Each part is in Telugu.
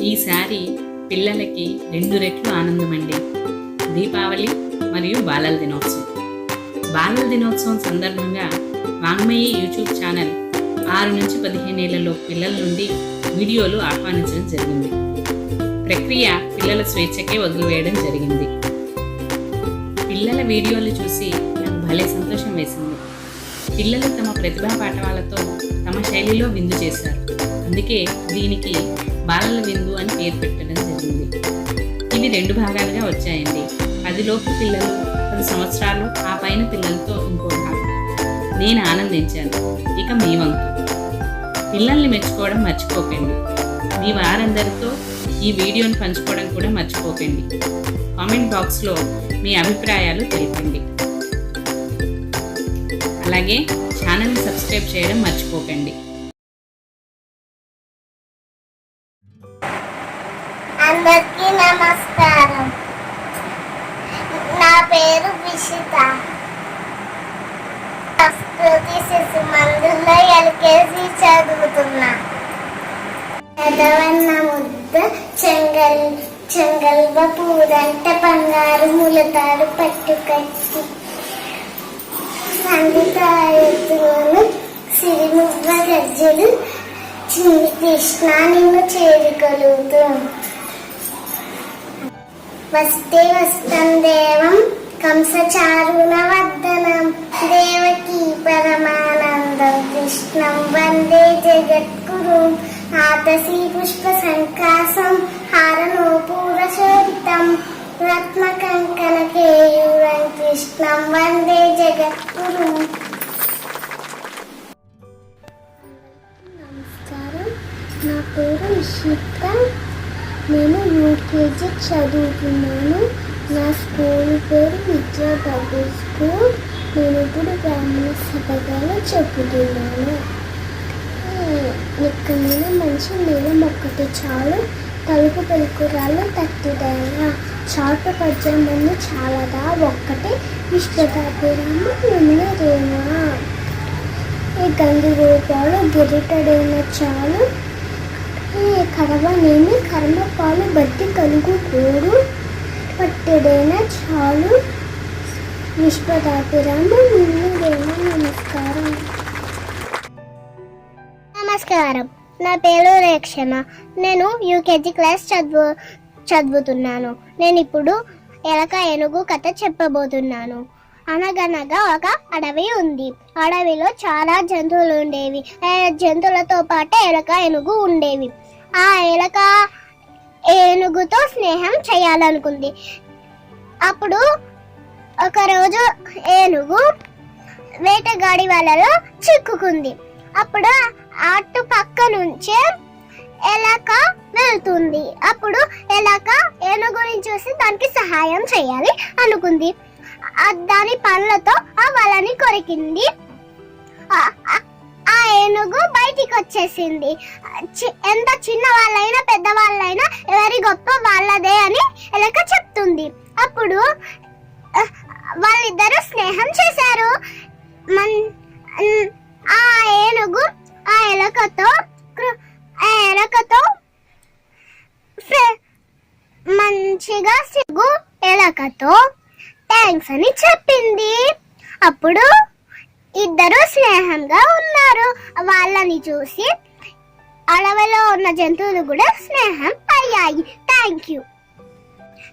ఈసారి పిల్లలకి రెండు రెట్లు ఆనందమండి. దీపావళి మరియు బాలల దినోత్సవం. బాలల దినోత్సవం సందర్భంగా వాంగ్మయి యూట్యూబ్ ఛానల్ ఆరు నుంచి పదిహేను ఏళ్ళలో పిల్లల నుండి వీడియోలు ఆహ్వానించడం జరిగింది. ప్రక్రియ పిల్లల స్వేచ్ఛకే వదిలివేయడం జరిగింది. పిల్లల వీడియోలు చూసి నాకు భలే సంతోషం వేసింది. పిల్లలు తమ ప్రతిభా పాఠవాలతో తమ శైలిలో విందు చేశారు. అందుకే దీనికి బాలల విందు అని పేరు పెట్టడం జరిగింది. ఇవి రెండు భాగాలుగా వచ్చాయండి. పదిలోపు పిల్లలు పది సంవత్సరాలు ఆ పైన పిల్లలతో ఇంకో భాగం. నేను ఆనందించాను. ఇక మీ వంతు. పిల్లల్ని మెచ్చుకోవడం మర్చిపోకండి. మీ వారందరితో ఈ వీడియోను పంచుకోవడం కూడా మర్చిపోకండి. కామెంట్ బాక్స్లో మీ అభిప్రాయాలు తెలిపండి. అలాగే ఛానల్ని సబ్స్క్రైబ్ చేయడం మర్చిపోకండి. అందరికీ నమస్కారం. నా పేరు విషిత. ప్రకృతి శిశు మందులో ఎల్కేజీ చదువుతున్నా. చదవన్న ముద్ద చెంగల్ చెంగల్వ పూదంట బంగారు ములతారు పట్టుకట్టి. సంగీతాయత్తును సిరిమువ్వ గజ్జలు కృష్ణ నిన్ను చేరుకలుగుతూ. వస్తే వస్తం దేవం కంసచారుణ వర్ధనం దేవకీ పరమానందం కృష్ణం వందే జగద్గురు. ఆతసీ పుష్ప సంకాసం హారనోపూరశోభితం రత్న కంకణ కేయూరం కృష్ణం వందే జగద్గురు. నా పేరు ఇషిత నేను యూకేజీ చదువుతున్నాను. నా స్కూల్ పేరు విద్యా పబ్లిక్ స్కూల్. నేను ఇప్పుడు గ్రామీణ సభగాలో చెప్పుతున్నాను ఎక్కడైనా మంచి నీలం ఒక్కటి చాలు. తలుపు పెలుకురాలు తట్టిదైనా చాటు పద్యం మంది చాలదా? ఒక్కటి విష్ణుతాపిరామ ఉన్నదేమా ఈ గంధి రూపాలు గిరిటడైన చాలు. కరవనేమి కర్మపాలు బట్టి కలుగు కూడు పట్టెడైన చాలు విశ్వదాపిరామ నమస్కారం. నమస్కారం. నా పేరు రేక్షణ నేను యూకేజీ క్లాస్ చదువు చదువుతున్నాను. నేను ఇప్పుడు ఎలక ఏనుగు కథ చెప్పబోతున్నాను. అనగనగా ఒక అడవి ఉంది. అడవిలో చాలా జంతువులు ఉండేవి. ఆ జంతువులతో పాటు ఎలక ఏనుగు ఉండేవి. ఆ ఎలక ఏనుగుతో స్నేహం చేయాలనుకుంది. అప్పుడు ఒకరోజు ఏనుగు వేటగాడి వలలో చిక్కుకుంది. అప్పుడు అటు పక్క నుంచే ఎలక వెళ్తుంది. అప్పుడు ఎలక ఏనుగుని చూసి దానికి సహాయం చేయాలి అనుకుంది. దాని పళ్ళతో ఆ వలని కొరికింది. ఆ- ఏనుగు బయటికి వచ్చేసింది చి- ఎంత చిన్న వాళ్ళైనా పెద్దవాళ్ళైనా ఎవరి గొప్ప వాళ్ళదే అని ఎలక చెప్తుంది. అప్పుడు వాళ్ళిద్దరూ స్నేహం చేశారు. మన్ ఆ ఏనుగు ఆ ఎలకతో కృ- ఆ ఎలకతో మంచిగా సిగ్గు ఎలకతో థ్యాంక్స్ అని చెప్పింది. అప్పుడు ఇద్దరు స్నేహంగా ఉన్నారు. వాళ్ళని చూసి అడవిలో ఉన్న జంతువులు కూడా స్నేహం అయ్యాయి. థ్యాంక్ యూ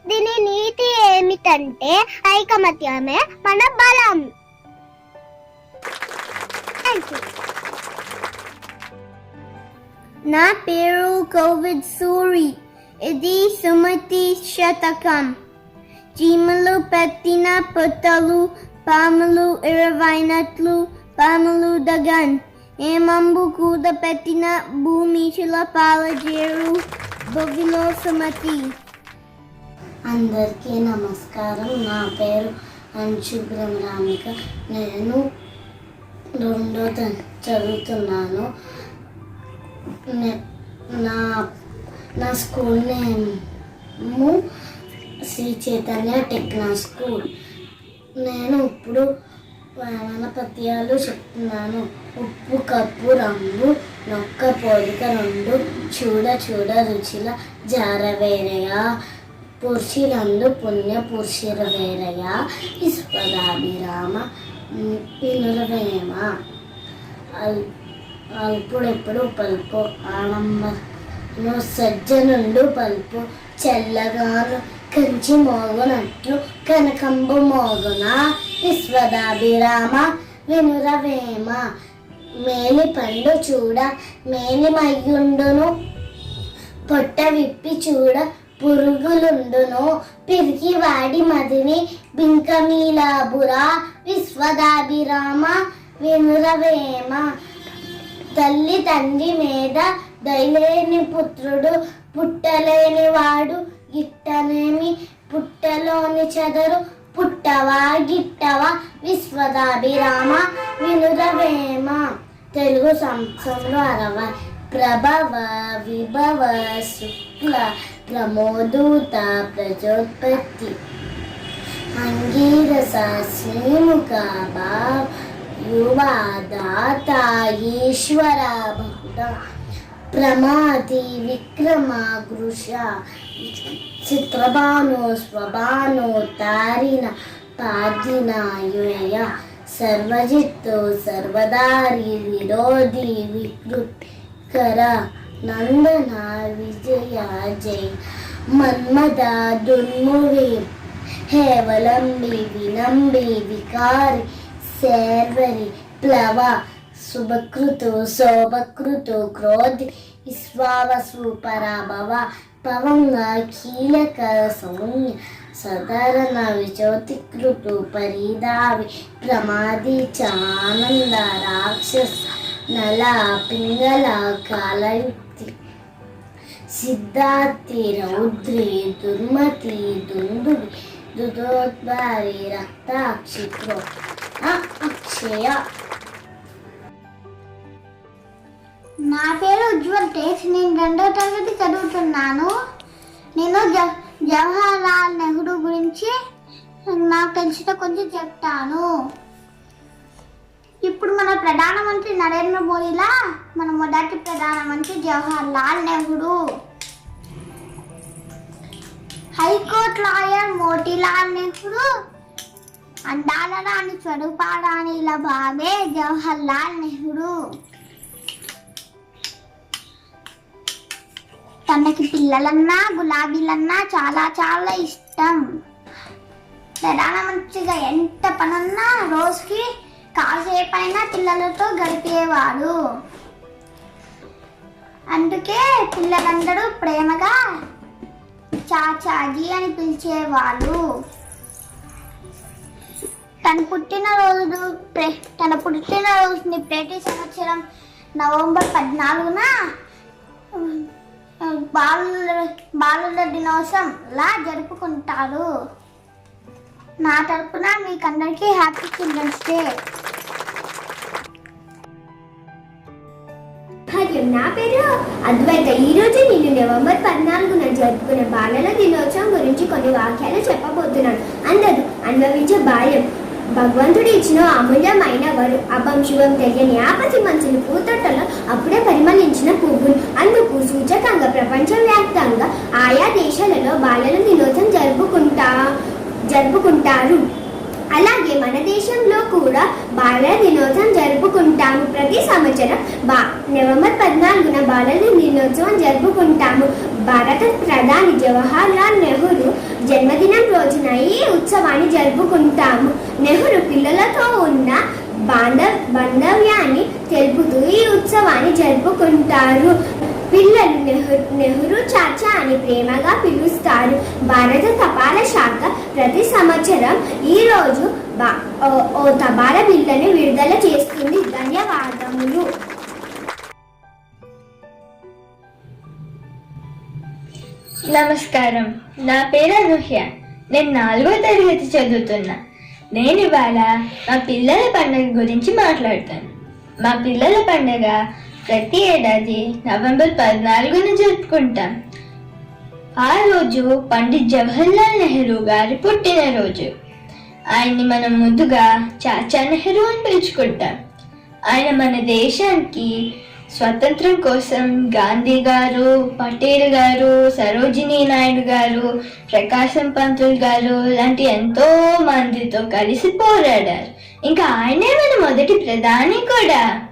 దీని నీతి ఏమిటంటే ఐకమత్యమే మన బలం. థ్యాంక్ యూ నా పేరు కోవిడ్ సూరి. ఇది సుమతి శతకం. చీమలు పెట్టిన పుట్టలు పాములు ఇరవైనట్లు పాములు దగన్. ఏమంబు కూద పెట్టిన భూమిషుల పాలజేరు బొగిలో సుమతి అందరికీ నమస్కారం. నా పేరు అంశుభ్రం రామిక నేను రెండో త చదువుతున్నాను నా నా స్కూల్ నేము శ్రీ చైతన్య టెక్నా స్కూల్. నేను ఇప్పుడు వేమన పద్యాలు చెప్తున్నాను. ఉప్పు కప్పు రంగు నొక్క పోలిక రెండు. చూడ చూడ రుచిల జారవేరయా. పురుషులందు పుణ్య పురుషుల వేరయా విశ్వదాభిరామ పినులవేమ అల్ అల్పుడెప్పుడు పలుపు ఆడంబను సజ్జనుండు పలుపు చల్లగాను కంచి మోగునట్లు కనకంబు మోగున విశ్వదాభిరామ వినురవేమ. మేలి పండు చూడ మేలి మయ్యుండును. పొట్ట విప్పి చూడ పురుగులుండును. పిరికి వాడి మదిని బింకమీలాబురా విశ్వదాభిరామ వినురవేమ. తల్లి తండ్రి మీద దయలేని పుత్రుడు పుట్టలేని వాడు గిట్టనేమి పుట్టలోని చెదరు పుట్టవా గిట్టవా? విశ్వదాభిరామ వినురవేమ తెలుగు సంవత్సరంలో అరవ ప్రభవ విభవ శుక్ల ప్రమోదూత ప్రజోత్పత్తి. అంగీరస శ్రీముఖ భావ యువ దాత ఈశ్వర భక్త ప్రమాతి విక్రమ గృష చిత్రభాను స్వభాను తారిన పాదిన సర్వజిత్తు సర్వదారి విరోధి వికృతికర నందన విజయ జై మన్మద దుర్మువి హేవలంబి వినంబి వికారి శర్వరి ప్లవ శుభకృతు శోభకృతు క్రోధి విశ్వావసు పరాభవ పవంగ కీలక సౌమ్య సదరణ విచోతికృతు పరిదావి ప్రమాది చానంద రాక్షస నల పింగళ కాలయుక్తి. సిద్ధార్థి రౌద్రి దుర్మతి దుందువి దుదోద్వారి రక్తాక్షిత్రో అక్షయ. నా పేరు ఉజ్వల్ తేజ్. నేను రెండో తరగతి చదువుతున్నాను. నేను జ జవహర్ లాల్ నెహ్రూ గురించి నాకు తెలిసిన కొంచెం చెప్తాను. ఇప్పుడు మన ప్రధానమంత్రి నరేంద్ర మోడీలా? మన మొదటి ప్రధానమంత్రి Jawaharlal Nehru. High court lawyer Motilal Nehru అందాల రాణి స్వరూపారాణిల బాబే జవహర్ లాల్ నెహ్రూ. తనకి పిల్లలన్నా గులాబీలన్నా చాలా చాలా ఇష్టం. ప్రధానమంత్రిగా ఎంత పనున్నా రోజుకి కాసేపైనా పిల్లలతో గడిపేవాడు. అందుకే పిల్లలందరూ ప్రేమగా చాచాజీ అని పిలిచేవాళ్ళు. తన పుట్టినరోజు ప్రే- తన పుట్టినరోజుని ప్రతి సంవత్సరం నవంబర్ పద్నాలుగున బాలుల బాలుల దినోత్సవంలా జరుపుకుంటారు. నా తరపున మీకందరికీ హ్యాపీ చిల్డ్రన్స్ డే. హలో నా పేరు అద్వైత. ఈ నేను నవంబర్ పద్నాలుగున జరుపుకునే బాలల దినోత్సవం గురించి కొన్ని వాక్యాలు చెప్పబోతున్నాను. అందరూ అనుభవించే బాల్యం. భగవంతుడు ఇచ్చిన అమూల్యమైన వరు అభం శుభం తెలియని ఆపతి మనుషులు పూతొట్టలో అప్పుడే పరిమళించిన పువ్వులు. అందుకు సూచకంగా ప్రపంచవ్యాప్తంగా ఆయా దేశాలలో బాలల దినోత్సవం జరుపుకుంటా జరుపుకుంటారు. అలాగే మన దేశంలో కూడా బాలల దినోత్సవం జరుపుకుంటాము. ప్రతి సంవత్సరం బా నవంబర్ పద్నాలుగున బాలల దినోత్సవం జరుపుకుంటాము. భారత ప్రధాని జవహర్ లాల్ నెహ్రూ జన్మదినం రోజున ఈ ఉత్సవాన్ని జరుపుకుంటాము. నెహ్రూ పిల్లలతో ఉన్న బాంధవ్ బాంధవ్యాన్ని తెలుపుతూ ఈ ఉత్సవాన్ని జరుపుకుంటారు. పిల్లలు నెహ్రూ నెహ్రూ చాచా అని ప్రేమగా పిలుస్తారు. భారత తపాలా శాఖ ప్రతి సంవత్సరం ఈ రోజు ఓ- తపాల తపాలా విడుదల చేస్తుంది. ధన్యవాదములు. నమస్కారం. నా పేరు అనుహ్య నేను నాలుగో తరగతి చదువుతున్నా. నేను ఇవాళ మా పిల్లల పండుగ గురించి మాట్లాడతాను. మా పిల్లల పండుగ ప్రతి ఏడాది నవంబర్ పద్నాలుగున జరుపుకుంటాం. ఆ రోజు పండిత్ జవహర్లాల్ నెహ్రూ గారి పుట్టినరోజు. ఆయన్ని మనం ముందుగా చాచా నెహ్రూ అని పిలుచుకుంటాం. ఆయన మన దేశానికి స్వతంత్రం కోసం గాంధీ గారు పటేల్ గారు సరోజినీ నాయుడు గారు ప్రకాశం పంతులు గారు లాంటి ఎంతో మందితో కలిసి పోరాడారు. ఇంకా ఆయనే మన మొదటి ప్రధాని కూడా.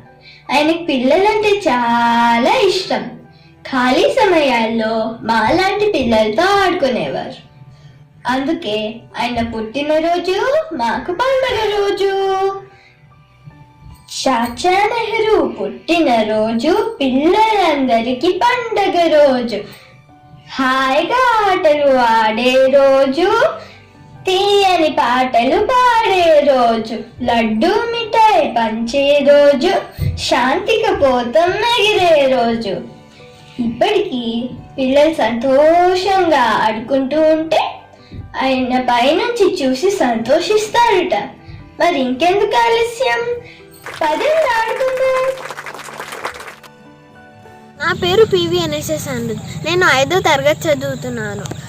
ఆయనకి పిల్లలంటే చాలా ఇష్టం. ఖాళీ సమయాల్లో మాలాంటి పిల్లలతో ఆడుకునేవారు. అందుకే ఆయన పుట్టినరోజు మాకు పండుగ రోజు. చాచా నెహ్రూ పుట్టినరోజు పిల్లలందరికీ పండగ రోజు. హాయిగా ఆటలు ఆడే రోజు తీయని పాటలు పాడే రోజు లడ్డు మిఠాయి పంచే రోజు. శాంతిక పోతం ఎగిరే రోజు. ఇప్పటికీ పిల్లలు సంతోషంగా ఆడుకుంటూ ఉంటే ఆయన పైనుంచి చూసి సంతోషిస్తారట. మరి ఇంకెందుకు ఆలస్యం? పదండి ఆడుకుందాం. నా పేరు పివి అనేసే అండు నేను ఐదో తరగతి చదువుతున్నాను.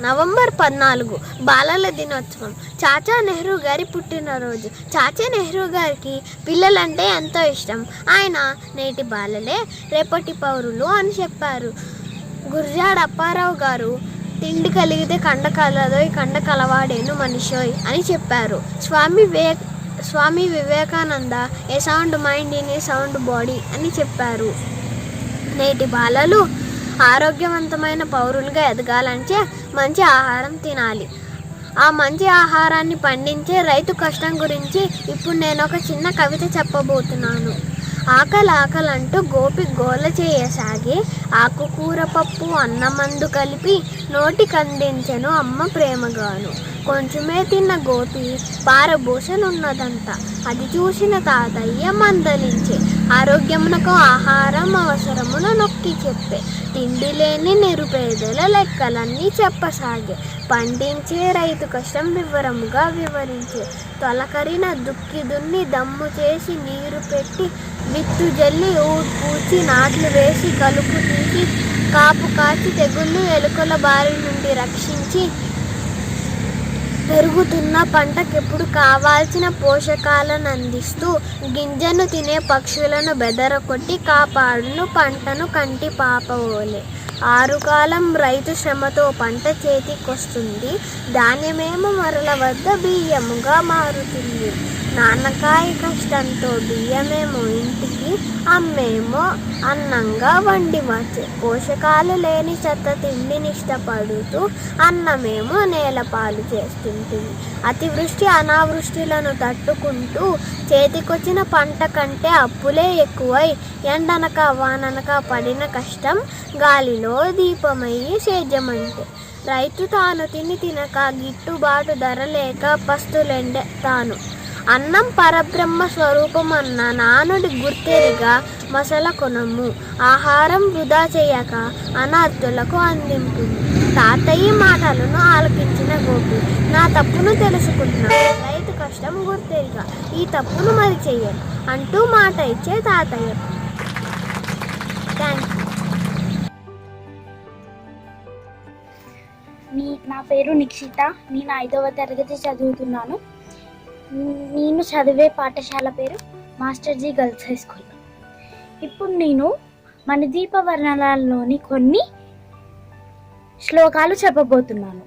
నవంబర్ పద్నాలుగు బాలల దినోత్సవం. చాచా నెహ్రూ గారి పుట్టినరోజు. చాచా నెహ్రూ గారికి పిల్లలంటే ఎంతో ఇష్టం. ఆయన నేటి బాలలే రేపటి పౌరులు అని చెప్పారు. గుర్జాడ అప్పారావు గారు తిండి కలిగితే కండ కలదోయ్ కండ కలవాడేను మనిషోయ్ అని చెప్పారు. Swami వివే Swami Vivekananda a sound mind in a sound body అని చెప్పారు. నేటి బాలలు ఆరోగ్యవంతమైన పౌరులుగా ఎదగాలంటే మంచి ఆహారం తినాలి. ఆ మంచి ఆహారాన్ని పండించే రైతు కష్టం గురించి ఇప్పుడు నేను ఒక చిన్న కవిత చెప్పబోతున్నాను. ఆకలి ఆకలంటూ గోపి గోల చేయసాగి ఆకుకూర పప్పు అన్నమందు కలిపి నోటికందించెను అమ్మ ప్రేమగాను. కొంచెమే తిన్న గోపి పారబోసనున్నదంట. అది చూసిన తాతయ్య మందలించే. ఆరోగ్యమునకు ఆహారం అవసరమున నొక్కి చెప్పే. తిండి లేని నిరుపేదల లెక్కలన్నీ చెప్పసాగే. పండించే రైతు కష్టం వివరముగా వివరించే. తొలకరిన దుక్కి దున్ని దమ్ము చేసి నీరు పెట్టి విత్తు జల్లి ఊ- నాట్లు వేసి కలుపు తీసి కాపు కాచి తెగుళ్ళు ఎలుకల బారి నుండి రక్షించి పెరుగుతున్న పంటకెప్పుడు కావాల్సిన పోషకాలను అందిస్తూ గింజను తినే పక్షులను బెదరకొట్టి కాపాడును పంటను కంటి పాపవోలే ఆరుకాలం రైతు శ్రమతో పంట చేతికొస్తుంది. ధాన్యమేమో మరల వద్ద బియ్యముగా మారుతుంది. నాన్నకాయ కష్టంతో బియ్యమేమో ఇంటికి అమ్మేమో అన్నంగా వండి మార్చి పోషకాలు లేని చెత్త తిండిని ఇష్టపడుతూ అన్నమేమో నేలపాలు చేస్తుంటుంది. అతివృష్టి అనావృష్టిలను తట్టుకుంటూ చేతికొచ్చిన పంట కంటే అప్పులే ఎక్కువై ఎండనక వాననక పడిన కష్టం గాలిలో దీపమయ్యి సేద్యమంటే. రైతు తాను తిని తినక గిట్టుబాటు ధర లేక పస్తులెండే తాను. అన్నం పరబ్రహ్మ స్వరూపమన్న నానుడి గుర్తెరిగా మసల కొనము ఆహారం వృధా చేయక అనాథులకు అందింపుము తాతయ్య మాటలను ఆలకించిన గోపి నా తప్పును తెలుసుకుంటున్నాను రైతు కష్టం గుర్తెరిగా ఈ తప్పును మరి చెయ్యను అంటూ మాట ఇచ్చే తాతయ్య థ్యాంక్ యూ నా పేరు నిక్షిత. నేను ఐదవ తరగతి చదువుతున్నాను. నేను చదివే పాఠశాల పేరు master ji girls high school. ఇప్పుడు నేను మన దీపవర్ణాలలోని కొన్ని శ్లోకాలు చెప్పబోతున్నాను.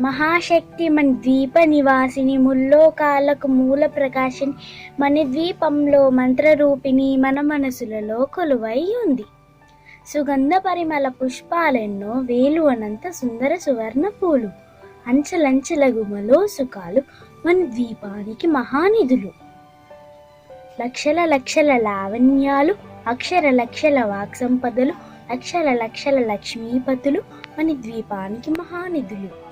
మహాశక్తి మన ద్వీప నివాసిని ముల్లోకాలకు మూల ప్రకాశిని మన ద్వీపంలో మంత్రరూపిణి మన మనసులలో కొలువై ఉంది. సుగంధ పరిమళ పుష్పాలెన్నో వేలు అనంత సుందర సువర్ణ పూలు. అంచలంచెల గుమలో సుఖాలు మన ద్వీపానికి మహానిధులు. లక్షల లక్షల లావణ్యాలు అక్షర లక్షల వాక్ సంపదలు లక్షల లక్షల లక్ష్మీపతులు మన ద్వీపానికి మహానిధులు.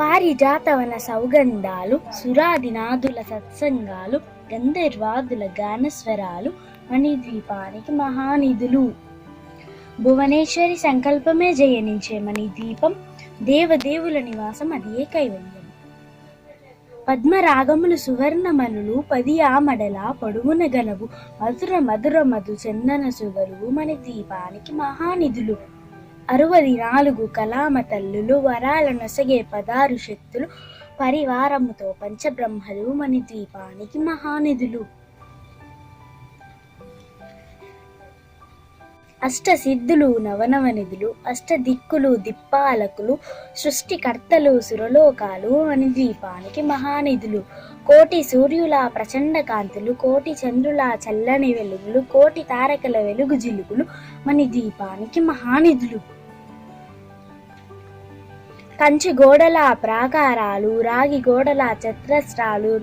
పారిజాతవన సౌగంధాలు సురాదినాదుల సత్సంగాలు గంధర్వాదుల గానస్వరాలు మణి ద్వీపానికి మహానిధులు. భువనేశ్వరి సంకల్పమే జయనించే మణి ద్వీపం దేవదేవుల నివాసం అదే కైవల్యం పద్మరాగములు సువర్ణమనులు పది ఆమడల పొడుగున గలవు. మధుర మధుర మధు చందన సుగరువు మన దీపానికి మహానిధులు. అరవది నాలుగు కలామ తల్లులు వరాల నొసగే పదారు శక్తులు పరివారముతో పంచబ్రహ్మలు మన దీపానికి మహానిధులు. అష్ట సిద్ధులు నవనవనిధులు అష్ట దిక్కులు దిప్పాలకులు సృష్టికర్తలు సురలోకాలు అని దీపానికి మహానిధులు కోటి సూర్యుల ప్రచండ కాంతులు కోటి చంద్రుల చల్లని వెలుగులు కోటి తారకల వెలుగు జిలుగులు మని దీపానికి మహానిధులు. కంచి గోడల ప్రాకారాలు రాగి గోడల చత్రస్రాలు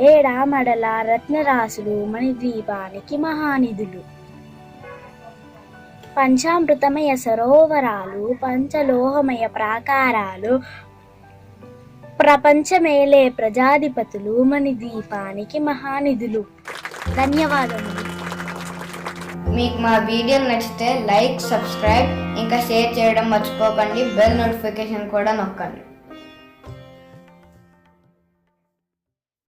ఏడామడల రత్నరాసులు మణిద్వీపానికి మహానిధులు. పంచామృతమయ సరోవరాలు పంచలోహమయ ప్రాకారాలు ప్రపంచమేలే ప్రజాధిపతులు మణి దీపానికి మహానిధులు. ధన్యవాదములు. మీకు మా వీడియోలు నచ్చితే లైక్ సబ్స్క్రైబ్ ఇంకా షేర్ చేయడం మర్చిపోకండి. బెల్ నోటిఫికేషన్ కూడా నొక్కండి.